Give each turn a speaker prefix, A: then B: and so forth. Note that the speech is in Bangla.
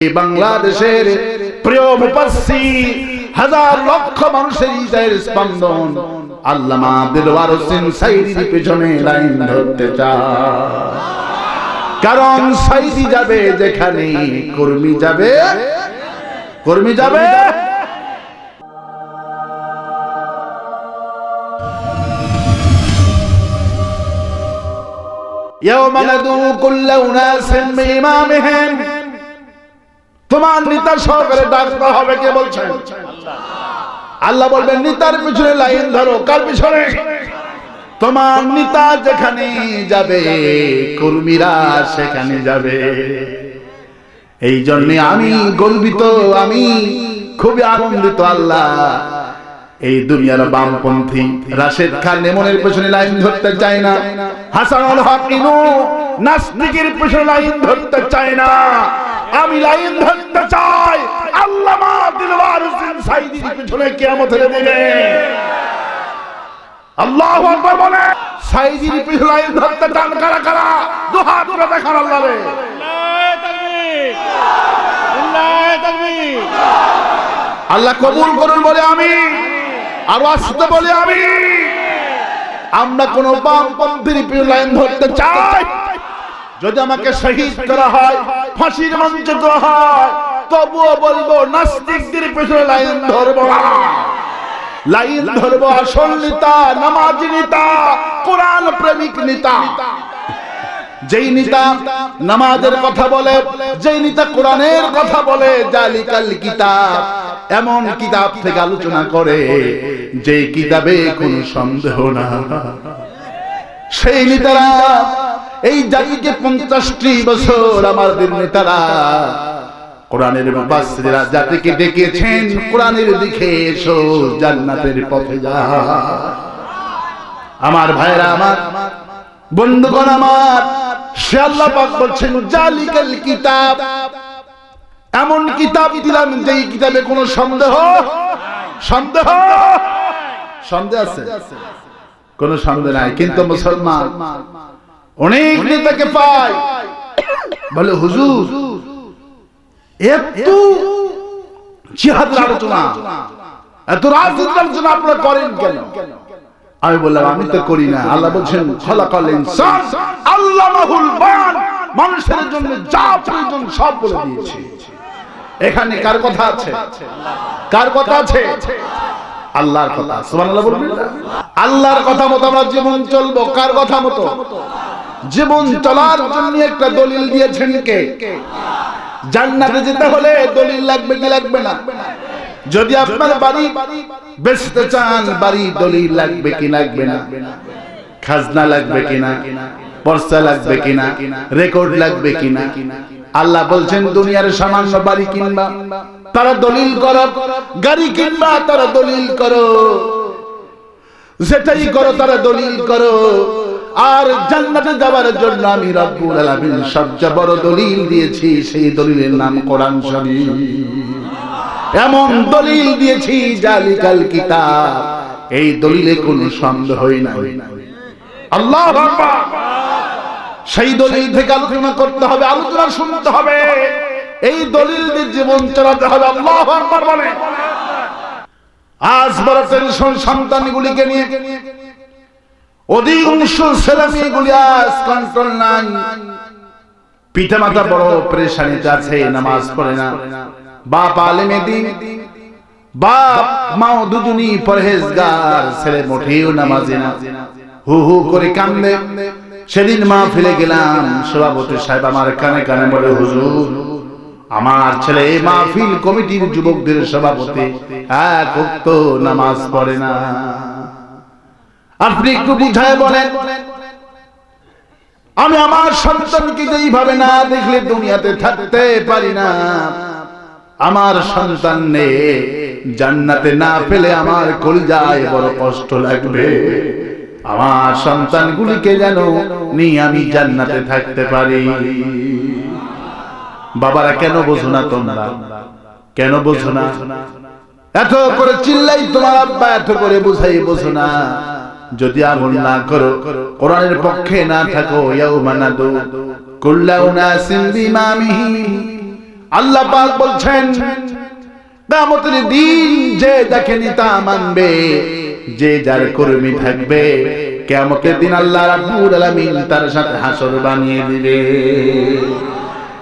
A: এই বাংলাদেশের প্রিয় মুপাসসি হাজার লক্ষ মানুষের হৃদয়ের স্পন্দন আল্লামা দিলওয়ার হোসেন সাইদির পেছনে লাইন ধরতে চায় কারণ সাইদি যাবে যেখানে কর্মী যাবে কর্মী যাবে يوم ندعو كل أناس بإمامهم তোমার নেতা সহকারে ডাকতে হবে, কে বলছেন? আল্লাহ বলবেন, নেতার পিছনে লাইন ধরো, কার পিছনে? তোমার নেতা যেখানে যাবে, কর্মীরা সেখানে যাবে। এই জন্য আমি গর্বিত, আমি খুবই আনন্দিত, আল্লাহ। এই দুনিয়ার বামপন্থী রাশেদ খান নেমনের পেছনে লাইন ধরতে চায় না, হাসানুল হক ইনু নাস্তিকের পেছনে লাইন ধরতে চায় না। আমি লাইন ধরতে চাই। আল্লামা দিলওয়ার হোসেন সাইদির পেছনে কিয়ামতের আল্লাহু আকবার বলে, সাইদির পেছনে লাইন ধরতে চান কারা কারা? আল্লাহ কবুল করুন বলে আমি, আর আসতে বলে আমি। আমরা কোন বামপন্থীর লাইন ধরতে চাই। যদি আমাকে শহীদ করা হয় ফাঁসির মঞ্চে হয়, তবুও বলব, নাস্তিকদের পেছনে লাইন ধরবো লাইন ধরবো, আসল নেতা, নামাজ নেতা, কোরআন প্রেমিক নেতা। যেই নেতা নামাজের কথা বলে, যেই নেতা কোরআনের কথা বলে, জালিকাল কিতাব, এমন কিতাব থেকে আলোচনা করে, যেই কিতাবে সন্দেহ না। সেই নেতারা এই জাতিকে পঞ্চাশটি বছর আমাদের নেতারা কোরআনের মুবাসসিরা জাতিকে ডেকেছেন, কোরআনের দিকে এসো, জান্নাতের পথে যা। আমার ভাইরা, আমার বন্ধুগণ আমার, সে পাক বলছেন, জালিকাল কিতাব। এমন কিতাব দিলাম কিতাবে কোনো সন্দেহ? সন্দেহ? সন্দেহ আছে? কোনো সন্দেহ নাই। কিন্তু মুসলমান অনেক নেতাকে পাই। বলে হুজুর একটু জিহাদের আলোচনা এত রাজনীতির আলোচনা আপনারা করেন কেন? আমি বললাম আমি তো করি না। আল্লাহ বলছেন খলাকাল ইনসান আল্লামাহুল বায়ান মানুষের জন্য যা প্রয়োজন সব বলে দিয়েছে। এখানে কার কথা আছে? কার কথা আছে? আল্লাহর কথা। সুবহানাল্লাহ বলবেন আল্লাহর কথা মতো আমরা জীবন চলবো। কার কথা মতো? জীবন চলার জন্য একটা দলিল দিয়েছেন কে? জান্নাতে যেতে হলে দলিল লাগবে কি লাগবে না? যদি আপনার বাড়ি বেচতে চান বাড়ি দলিল লাগবে কি লাগবে না? খাজনা লাগবে কিনা পর্সা লাগবে কিনা রেকর্ড লাগবে কিনা আল্লাহ বলছেন দুনিয়ার সামান্য বাড়ি কিনবা। তারা দলিল করো গাড়ি কিনবা তারা দলিল করো। যেটাই করো তারা দলিল করো। আর জান্নাতে যাওয়ার জন্য আমি রব্বুল আলামিন সবচেয়ে বড় দলিল দিয়েছি, সেই দলিলের নাম কোরআন শরীফ। এমন দলিল দিয়েছি, জালিকাল কিতাব। এই দলিলে কোনো সন্দেহই নাই। আল্লাহ সেই দলিল থেকে আলোচনা করতে হবে, আলোচনা শুনতে হবে। এই দলিল দিয়ে জীবন চালাতে হবে, আল্লাহ বলে আজ বড় টেনশন সন্তানগুলিকে নিয়ে। অধিকাংশ ছেলে মেয়েগুলি আজ কন্ট্রোল নাই পিতা মাতা বড় পরেশানিতে আছে, নামাজ পড়ে না। বাপ আলেমে দিন। বাপ, মাও দুজনই পরহেজগার, ছেলে মোটেও নামাজে না। হু হু করে কান্দে। সেদিন মা ফেলে গেলাম, সভাপতি সাহেব আমার কানে কানে বলে, হুজুর, আমার ছেলে মাহফিল কমিটির যুবকদের সভাপতি এক নামাজ পড়ে না। আপনি একটু বুঝায় বলেন। আমি আমার সন্তানকে যেইভাবে না দেখলে দুনিয়াতে থাকতে পারি না, আমার সন্তান নে, জান্নাতে না পেলে আমার কলজায় বড় কষ্ট লাগবে। আমার সন্তানগুলিকে যেন নিয়ে আমি জান্নাতে থাকতে পারি। বাবারা, কেন বোঝো না তোমরা? কেন বোঝো না? এত করে চিল্লাই তোমার আব্বা, এত করে বুঝাই বোঝো না। যদি আমল না করো, কোরআনের পক্ষে না থাকো আল্লাহ পাক বলছেন দিন যে দেখেনি তা মানবে, যে যার কর্মী থাকবে, কিয়ামতের দিন আল্লাহ রাব্বুল আলামিন তার সাথে হাসর বানিয়ে দিবে।